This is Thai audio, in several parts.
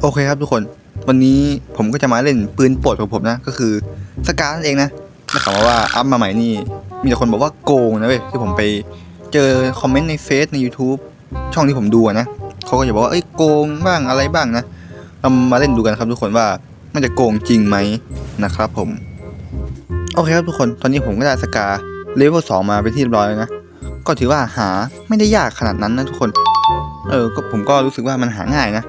โอเคครับทุกคน วันนี้ผมก็จะมาเล่นปืนโปรดของผมนะ ก็คือสกานั่นเองนะได้ข่าวมาว่าอัพมาใหม่นี่ มีแต่คนบอกว่าโกงนะเว้ยที่ผมไปเจอคอมเมนต์ในเฟซใน YouTube ช่องที่ผมดูนะเขาก็จะบอกว่าเอ้ยโกงบ้างอะไรบ้างนะ เรามาเล่นดูกันครับทุกคนว่ามันจะโกงจริงไหมนะครับผม โอเคครับทุกคนตอนนี้ผมก็ได้สกาเลเวลสองมาเป็นที่เรียบร้อยแล้วนะก็ถือว่าหาไม่ได้ยากขนาดนั้นนะทุกคน เออก็ผมก็รู้สึกว่ามันหาง่ายนะ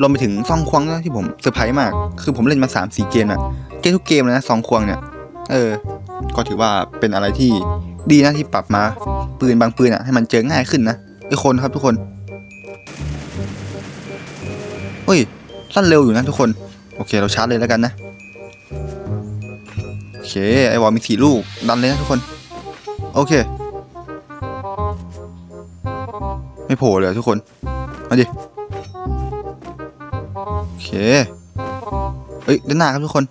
รวมไปถึงซองควงที่ผมเซอร์ไพรส์มาก คือผมเล่นมา3ามสี่เกมอะเกมทุกเกมเลยนะซองควงเนี่ย เออ ก็ถือว่าเป็นอะไรที่ดีนะที่ปรับมา ปืนบางปืนอะให้มันเจอง่ายขึ้นนะไอคนครับทุกคนเฮ้ยสั้นเร็วอยู่นะทุกคน โอเคเราชาร์จเลยแล้วกันนะ โอเคไอวอลมีสี่ลูกดันเลยนะทุกคน โอเค ไม่โผล่เลยทุกคน มาดิ โอเค เอ้ยด้านหน้าครับทุกคน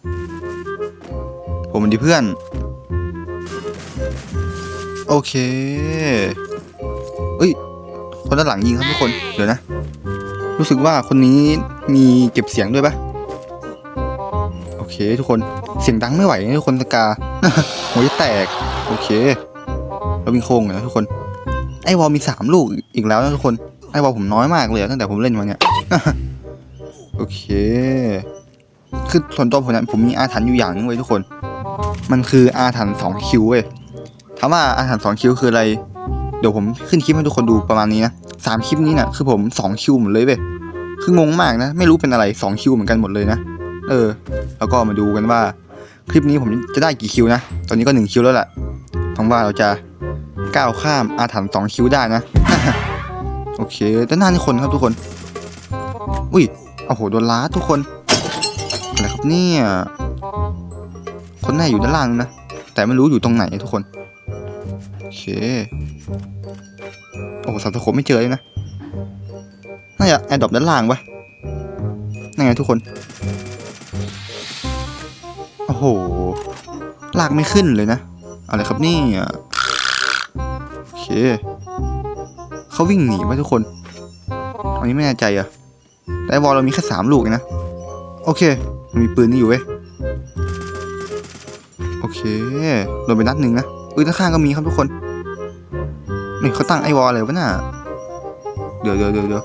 ผมมันดีเพื่อน โอเค เอ้ย คนด้านหลังยิงครับทุกคน เดี๋ยวนะ รู้สึกว่าคนนี้มีเก็บเสียงด้วยปะโอเค ทุกคน เสียงดังไม่ไหวนะทุกคนสกาหัวจะแตก โอเค เราวิ่งโค้งนะทุกคน ไอวอลมีสามลูกอีกแล้วนะทุกคน ไอวอลผมน้อยมากเลยตั้งแต่ผมเล่นมาเนี่ย โอเค คือส่วนตัวผมนี่ยผมมีอาถรรพ์อยู่อย่างนึงเว้ยทุกคน มันคืออาถรรพ์สองคิวเว้ย ถามว่าอาถรรพ์สองคิวคืออะไร เดี๋ยวผมขึ้นคลิปให้ทุกคนดูประมาณนี้นะสามคลิปนี้เนี่ยคือผมสองคิวหมดเลยเว้ย คืองงมากนะ ไม่รู้เป็นอะไรสองคิวเหมือนกันหมดเลยนะ เออ แล้วก็มาดูกันว่า คลิปนี้ผมจะได้กี่คิวนะ ตอนนี้ก็หนึ่งคิวแล้วแหละหวังว่าเราจะก้าวข้ามอาถรรพ์สองคิวได้นะ โอเคด้านหน้านี่คนครับทุกคน โอ้โหโดนล้าทุกคนอะไรครับเนี่ยคนแน่อยู่ด้านล่างนะแต่ไม่รู้อยู่ตรงไหนทุกคนโอเคโอ้โหสับตะขบไม่เจอเลยนะน่าจะแอดดอปด้านล่างปะนั่นไงทุกคนโอ้โหลากไม่ขึ้นเลยนะ อะไรครับเนี่ยโอเคเขาวิ่งหนีไปทุกคนอันนี้ไม่แน่ใจอะ ไอ้วอลเรามีแค่สามลูกเองนะ โอเค มีปืนนี่อยู่เว้ย โอเคโดนไปนัดหนึ่งนะปืนข้างๆก็มีครับทุกคนนี่เขาตั้งไอวอลอะไรวะน่ะเดี๋ยวเดี๋ยวเดี๋ยวเดี๋ยว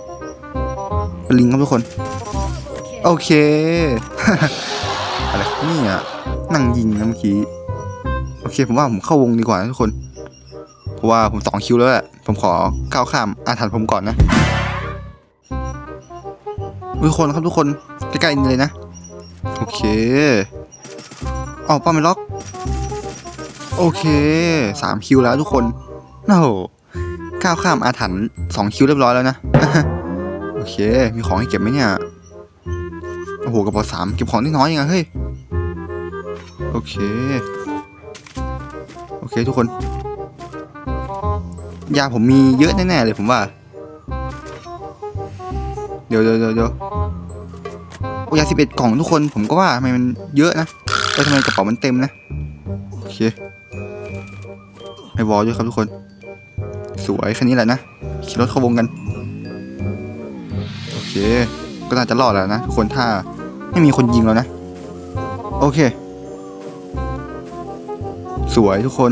เป็นลิงครับทุกคน โอเค อะไรนี่ยนั่งยิงนะเมื่อกี้ โอเค ผมว่าผมเข้าวงดีกว่านะทุกคน เพราะว่าผมสองคิวแล้วแหละ ผมขอก้าวข้ามอาถรรพ์ผมก่อนนะ ทุกคนครับทุกคนใกล้ๆนี่เลยนะ โอเคออกป้าไม่ล็อก โอเคสามคิวแล้วทุกคนโอ้โหก้าวข้ามอาถรรพ์สองคิวเรียบร้อยแล้วนะ โอเค มีของให้เก็บไหมเนี่ย โอ้โหกระเป๋าสามเก็บของได้น้อยยังไงเฮ้ย โอเค โอเคทุกคน ยาผมมีเยอะแน่ๆเลยผมว่า เดี๋ยวเดี๋ยวเดี๋ยวโอ้ยาสิบเอ็ดกล่องทุกคนผมก็ว่าทำไมมันเยอะนะเออทำไมกระเป๋ามันเต็มนะโอเคให้วอลด้วยครับทุกคน สวยแค่นี้แหละนะขี่รถเข้าวงกันโอเค ก็น่าจะรอดแล้วนะทุกคนถ้าไม่มีคนยิงแล้วนะ โอเค สวยทุกคน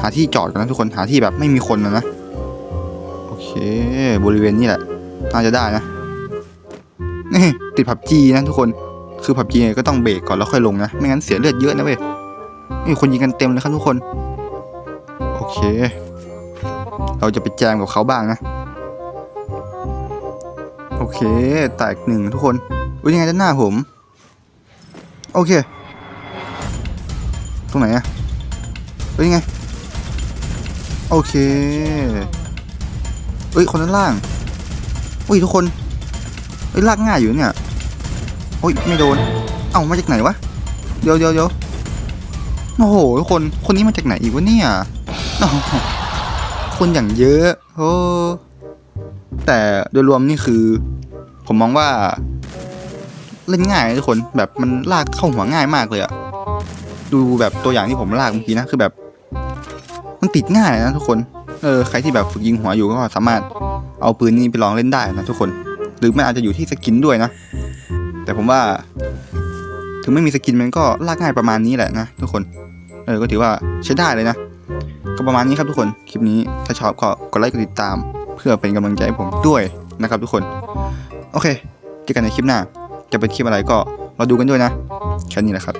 หาที่จอดกันนะทุกคนหาที่แบบไม่มีคนนะนะ บริเวณนี้แหละน่าจะได้นะนี่ติดผับจีนะทุกคนคือผับจีก็ต้องเบรกก่อนแล้วค่อยลงนะ ไม่งั้นเสียเลือดเยอะนะเว้ยนี่คนยิงกันเต็มเลยครับทุกคน โอเค เราจะไปแจมกับเขาบ้างนะ โอเคแตกหนึ่งทุกคนอุ้ยยังไงด้านหน้าผม โอเค ตรงไหนอะเฮ้ยยังไง โอเค เอ้ยคนด้านล่างอุ้ยทุกคนเอ้ยลากง่ายอยู่เนี่ยโอ้ยไม่โดน เอ้ามาจากไหนวะเดี๋ยวเดี๋ยวเดี๋ยวโอ้โหทุกคนคนนี้มาจากไหนอีกวะเนี่ยคนอย่างเยอะโอ้แต่โดยรวมนี่คือ ผมมองว่า เล่นง่ายทุกคนแบบมันลากเข้าหัวง่ายมากเลยอะดูแบบตัวอย่างที่ผมลากเมื่อกี้นะคือแบบ มันติดง่ายนะทุกคน เออใครที่แบบฝึกยิงหัวอยู่ก็สามารถเอาปืนนี้ไปลองเล่นได้นะทุกคน หรือมันอาจจะอยู่ที่สกินด้วยนะ แต่ผมว่า ถึงไม่มีสกินมันก็ลากง่ายประมาณนี้แหละนะทุกคน เออก็ถือว่าใช้ได้เลยนะ ก็ประมาณนี้ครับทุกคน คลิปนี้ถ้าชอบก็กดไลค์กดติดตาม เพื่อเป็นกำลังใจให้ผมด้วยนะครับทุกคน โอเคเจอกันในคลิปหน้า จะเป็นคลิปอะไรก็รอดูกันด้วยนะ แค่นี้แหละครับ